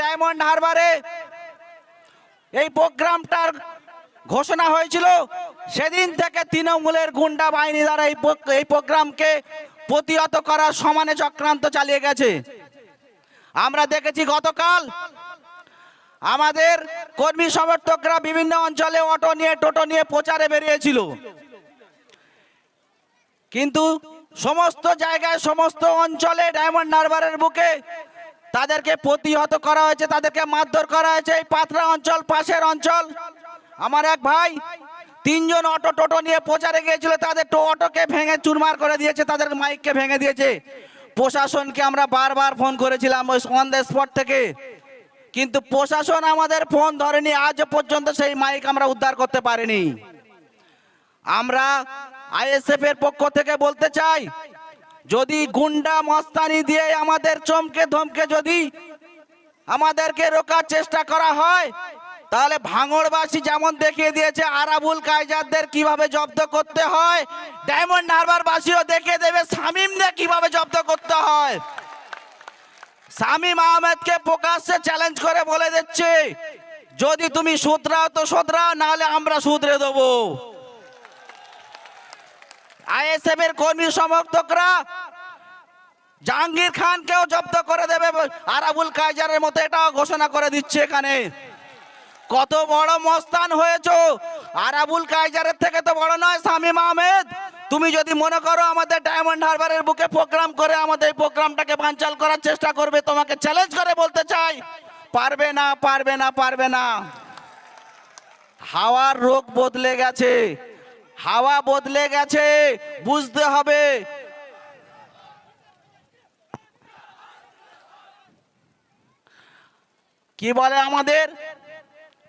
Diamond হারবারে এই প্রোগ্রামটার ঘোষণা হয়েছিল। সেদিন থেকে তৃণমূলের গুন্ডা বাহিনী দ্বারা এই এই প্রোগ্রামকে প্রতিহত করার সমানে চক্রান্ত চালিয়ে গেছে। আমরা দেখেছি গতকাল আমাদের কর্মী সমর্থকরা বিভিন্ন অঞ্চলে অটো নিয়ে, টোটো নিয়ে প্রচারে বেরিয়েছিল। কিন্তু সমস্ত জায়গায়, সমস্ত অঞ্চলে ডায়মন্ড হারবারের বুকে তাদেরকে প্রতিহত করা হয়েছে, তাদেরকে মারধর করা হয়েছে এই পাথরা অঞ্চল, পাশের অঞ্চল। আমার এক ভাই তিনজন অটো টোটো নিয়ে প্রচারে গিয়েছিল, তাদের অটোকে ভেঙে চুরমার করে দিয়েছে, তাদের মাইককে ভেঙে দিয়েছে। প্রশাসনকে আমরা বারবার ফোন করেছিলাম ওই অন দ্য স্পট থেকে। কিন্তু প্রশাসন আমাদের ফোন ধরেনি, আজ পর্যন্ত সেই মাইক আমরা উদ্ধার করতে পারিনি। আমরা আইএসএফ এর পক্ষ থেকে বলতে চাই যদি গুন্ডা মস্তানি দিয়ে আমাদের চমকে ধমকে যদি আমাদেরকে রোকার চেষ্টা করা হয়, তাহলে ভাঙড়বাসী যেমন দেখিয়ে দিয়েছে, আরাবুল কায়জারদের কীভাবে জব্দ করতে হয়, ডায়মন্ড হারবার বাসীও দেখিয়ে দেবে শামিমদের কীভাবে জব্দ করতে হয়। শামিম আহমেদকে প্রকাশ্যে চ্যালেঞ্জ করে বলে দিচ্ছে, যদি তুমি শুধরাও তো শুধরাও, নাহলে আমরা শুধরে দেবো। আইএসএফ এর কর্মী সমর্থকরা জাহাঙ্গীর খানকেও জব্দ করে দেবে আরাবুল কায়জারের মতো এটাও ঘোষণা করে দিচ্ছে এখানে। কত বড় মস্তান হয়েছো। আরাবুল কায়জারের থেকে তো বড় নয়, শামীম আহমেদ। তুমি যদি মনে করো আমাদের ডায়মন্ড হারবারের বুকে প্রোগ্রাম করে আমাদের এই প্রোগ্রামটাকে বানচাল করার চেষ্টা করবে, তোমাকে চ্যালেঞ্জ করে বলতে চাই, পারবে না পারবে না পারবে না। হাওয়ার রোগ বদলে গেছে। হাওয়া বদলে গেছে, বুঝতে হবে। কি বলে আমাদের?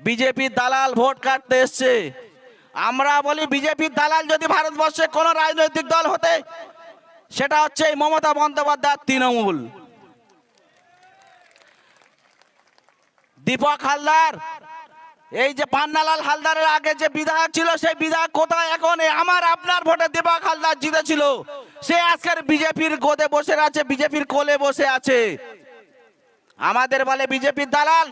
বিজেপির দালাল ভোট কাটতে এসছে। আমরা বলি বিজেপির দালাল যদি ভারতবর্ষে কোন রাজনৈতিক দল হতে, সেটা হচ্ছে এই মমতা বন্দ্যোপাধ্যায় তৃণমূল। দীপক হালদার এই যে পান্নালাল হালদারের আগে যে বিধায়ক ছিল, সেই বিধায়ক কোথায় এখন? আমার আপনার ভোটে দীপক হালদার জিতেছিল। সে আজকের বিজেপির গোদে বসে আছে, বিজেপির কোলে বসে আছে। আমাদের বলে বিজেপির দালাল,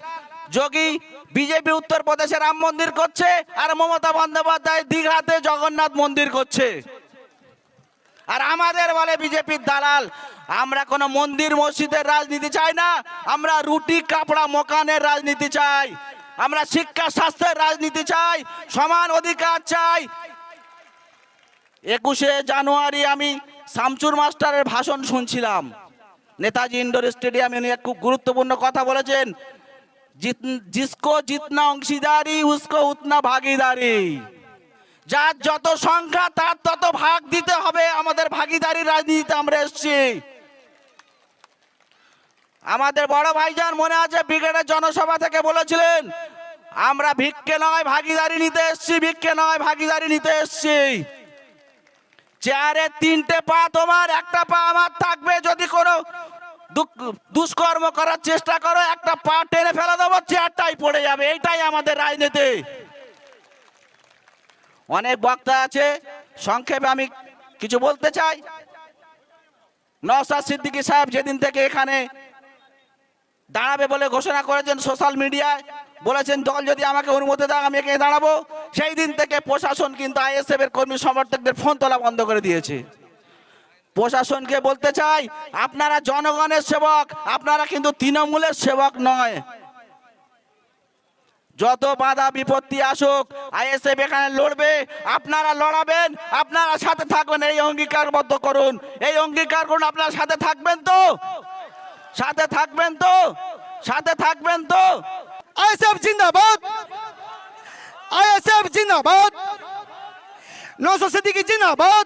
যোগী বিজেপি উত্তরপ্রদেশে রাম মন্দির করছে আর মমতা বন্দ্যোপাধ্যায় দীঘাতে জগন্নাথ মন্দির করছে। আর আমাদের বলে বিজেপির দালাল, আমরা কোনো মন্দির মসজিদের রাজনীতি চাই না, আমরা রুটি, কাপড়া, মোকানের রাজনীতি চাই। আমরা শিক্ষা স্বাস্থ্যের রাজনীতি চাই, সমান অধিকার চাই। একুশে জানুয়ারি আমি শামচুর মাস্টারের ভাষণ শুনছিলাম। নেতাজি ইন্ডোর স্টেডিয়ামে উনি খুব গুরুত্বপূর্ণ কথা বলেছেন জিসকো জিতনা অংশীদারি, উসকো উতনা ভাগিদারি। যার যত সংখ্যা, তার তত ভাগ দিতে হবে আমাদের ভাগিদারি রাজনীতিতে আমরা এসেছি। আমাদের বড় ভাইজান মনে আছে ব্রিগেডের জনসভা থেকে বলেছিলেন, আমরা ভিক্ষে নয়, ভাগিদারি নিতে এসেছি, ভিক্ষে নয়, ভাগিদারি নিতে এসছি। চেয়ারে তিনটে পা তোমার, একটা পা আমার থাকবে, যদি কোনো দুষ্কর্ম করার চেষ্টা করো, একটা পা টেনে ফেলে দেবো, চেয়ারটাই পড়ে যাবে। এইটাই আমাদের রাজনীতি। অনেক বক্তা আছে, সংক্ষেপে আমি কিছু বলতে চাই। নওসাদ সিদ্দিকী সাহেব যেদিন থেকে এখানে দাঁড়াবে বলে ঘোষণা করেছেন সোশ্যাল মিডিয়ায়। বলেছেন, দল যদি আমাকে অনুমতি দেয়, আমি এখানে দাঁড়াবো। সেই দিন থেকে প্রশাসন কিন্তু আইএসএফ এর কর্মী সমর্থকদের ফোন তোলা বন্ধ করে দিয়েছে। প্রশাসনকে বলতে চাই, আপনারা জনগণের সেবক, আপনারা কিন্তু তৃণমূলের সেবক নয়। যত বাধা বিপত্তি আসুক, আইএসএফ এখানে লড়বে, আপনারা লড়াবেন, আপনারা সাথে থাকবেন এই অঙ্গীকারবদ্ধ করুন। এই অঙ্গীকার করুন, আপনারা সাথে থাকবেন তো। সাথে থাকবেন তো, সাথে থাকবেন তো। আইএসএফ জিন্দাবাদ। আইএসএফ জিন্দাবাদ। নৌসো সিদ্দিকি জিন্দাবাদ।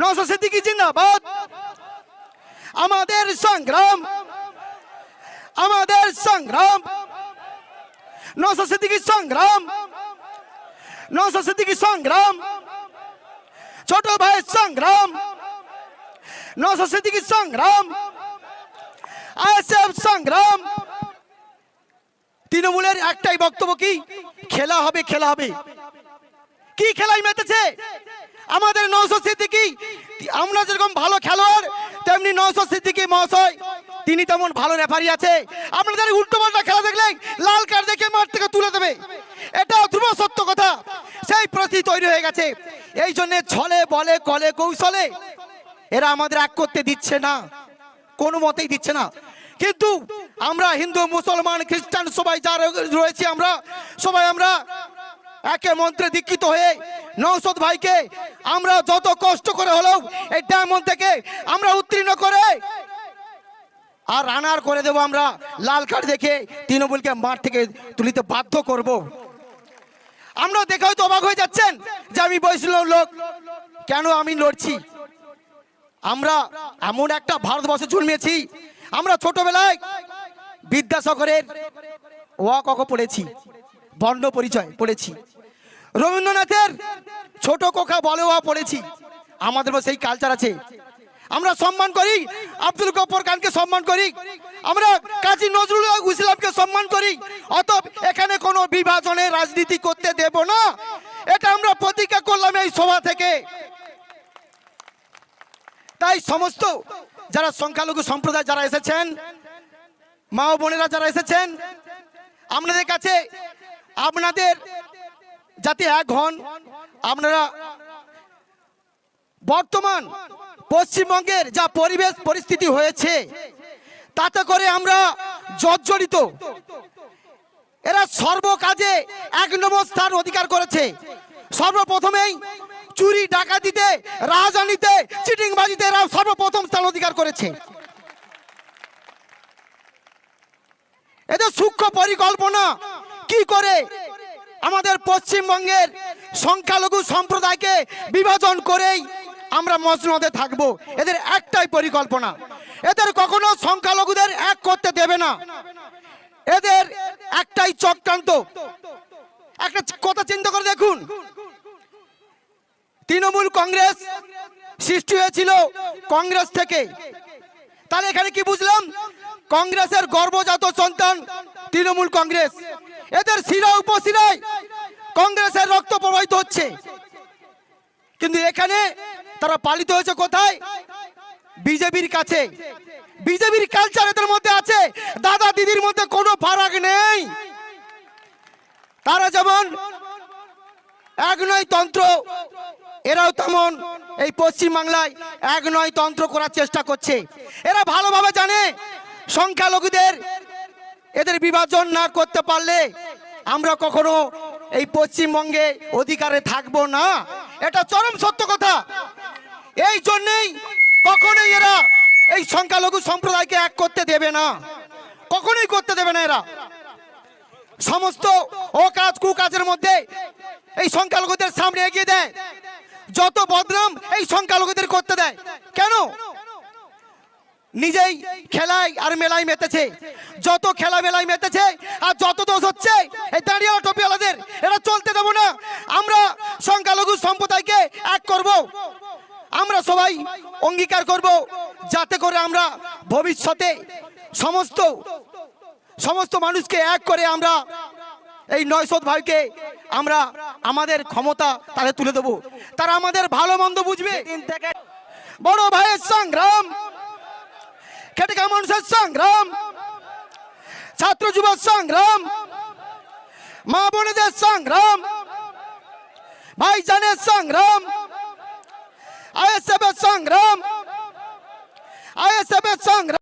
নৌসো সিদ্দিকি জিন্দাবাদ। আমাদের সংগ্রাম আমাদের সংগ্রাম। নৌসো সিদ্দিকি সংগ্রাম নৌসো সিদ্দিকি সংগ্রাম। ছোট ভাইয়ের সংগ্রাম নৌসো সিদ্দিকি সংগ্রাম। আইএসএফ সংগ্রাম। তৃণমূলের একটাই বক্তব্য কি? খেলা হবে খেলা হবে। কি খেলায় মেতেছে? আমাদের নৌশো সিদ্দিকি, আমরা যেরকম ভালো খেলোয়াড়, তেমনি নৌশো সিদ্দিকি মহাশয়, তিনি তেমন ভালো রেফারি আছে। আপনাদের উল্টো পাল্টা খেলা দেখলে লাল কার্ড দেখে মাঠ থেকে তুলে দেবে। এটা ধ্রুব সত্য কথা। সেই পরিস্থিতি তৈরি হয়ে গেছে। এই জন্য ছলে, বলে, কলে, কৌশলে এরা আমাদের এক করতে দিচ্ছে না। কোনো মতেই দিচ্ছে না। কিন্তু আমরা হিন্দু, মুসলমান, খ্রিস্টান সবাই যা রয়েছে আমরা, সবাই আমরা একে মন্ত্রে দীক্ষিত হয়ে নৌসদ ভাইকে আমরা যত কষ্ট করে হলেও এই ডায়মন্ড থেকে আমরা উত্তীর্ণ করে আর রানার করে দেবো আমরা লাল কার্ড দেখে তৃণমূলকে মাঠ থেকে তুলিতে বাধ্য করব। আমরা দেখে হয়তো অবাক হয়ে যাচ্ছেন যে আমি বৈষ্ণব লোক, কেন আমি লড়ছি আমরা এমন একটা ভারতবর্ষে জন্মেছি আমরা ছোটবেলায় বিদ্যাসাগরের ওয়া কক পড়েছি, বর্ণ পরিচয় পড়েছি। রবীন্দ্রনাথের ছোট কোকা বলে ওয়া পড়েছি। আমাদের সেই কালচার আছে। আমরা সম্মান করি, আব্দুল গফর খানকে সম্মান করি। আমরা কাজী নজরুল ইসলামকে সম্মান করি। অত এখানে কোনো বিভাজনের রাজনীতি করতে দেব না। এটা আমরা প্রতিজ্ঞা করলাম এই সভা থেকে। তাই সমস্ত যারা সংখ্যালঘু সম্প্রদায় যারা এসেছেন, মা ও বোনেরা যারা এসেছেন, আপনাদের কাছে আপনাদের যাতে এক হন, আপনারা বর্তমান পশ্চিমবঙ্গের যা পরিবেশ পরিস্থিতি হয়েছে, তাতে করে আমরা জর্জরিত। এরা সর্বকাজে এক নম্বর স্থান অধিকার করেছে। সর্বপ্রথমেই চুরি, ডাকাতিতে, রাজধানীতে, চিটিংবাজিতে এরা সর্বপ্রথম স্থান অধিকার করেছে। এদের সূক্ষ্ম পরিকল্পনা কি করে আমাদের পশ্চিমবঙ্গের সংখ্যালঘু সম্প্রদায়কে বিভাজন করেই আমরা মসনদে থাকব? এদের একটাই পরিকল্পনা। এদের কখনো সংখ্যালঘুদের এক করতে দেবে না। এদের একটাই চক্রান্ত। একটা কথা চিন্তা করে দেখুন। তৃণমূল কংগ্রেস সৃষ্টি হয়েছিল কংগ্রেস থেকে। তাহলে এখানে কি বুঝলাম? কংগ্রেসের গর্ভজাত সন্তান তৃণমূল কংগ্রেস। এদের শিরা উপশিরায় কংগ্রেসের রক্ত প্রবাহিত হচ্ছে। কিন্তু এখানে তারা পালিত হয়েছে কোথায়? বিজেপির কাছে। বিজেপির কালচার এদের মধ্যে আছে। দাদা দিদির মধ্যে কোনো ফারাক নেই। তারা যেমন এক নয় তন্ত্র এরাও তেমন। এই পশ্চিম বাংলায় এক নয় তন্ত্র করার চেষ্টা করছে। এরা ভালোভাবে জানে সংখ্যালঘুদের, এদের বিভাজন না করতে পারলে আমরা কখনো এই পশ্চিমবঙ্গে অধিকারে থাকব না। এটা চরম সত্য কথা। এই জন্যেই কখনোই এরা এই সংখ্যালঘু সম্প্রদায়কে এক করতে দেবে না। কখনোই করতে দেবে না এরা। সমস্ত ও কাজ কুকাজের মধ্যে এই সংখ্যালঘুদের সামনে এগিয়ে দেয়। যত বদনাম এই সংখ্যালঘুদের করতে দেয়। কেন? নিজেই খেলায় আর মেলায় মেতেছে। যত খেলা মেলায় মেতেছে আর যত দোষ হচ্ছে, এই দাঁড়িয়ে টপিওয়ালাদের, এরা চলতে দেবো না। আমরা সংখ্যালঘু সম্প্রদায়কে এক করব। আমরা সবাই অঙ্গীকার করব যাতে করে আমরা ভবিষ্যতে সমস্ত সমস্ত মানুষকে এক করে আমরা এই নয়শত ভাইকে আমরা আমাদের ক্ষমতা তাদের তুলে দেবো। তারা আমাদের ভালো মন্দ বুঝবে। বড় ভাইয়ের সংগ্রাম খেটে মানুষের সংগ্রাম ছাত্র যুব সংগ্রাম মা বোনেদের সংগ্রাম ভাইজানের সংগ্রাম আইএসএফ এর সংগ্রাম আইএসএফ এর সংগ্রাম।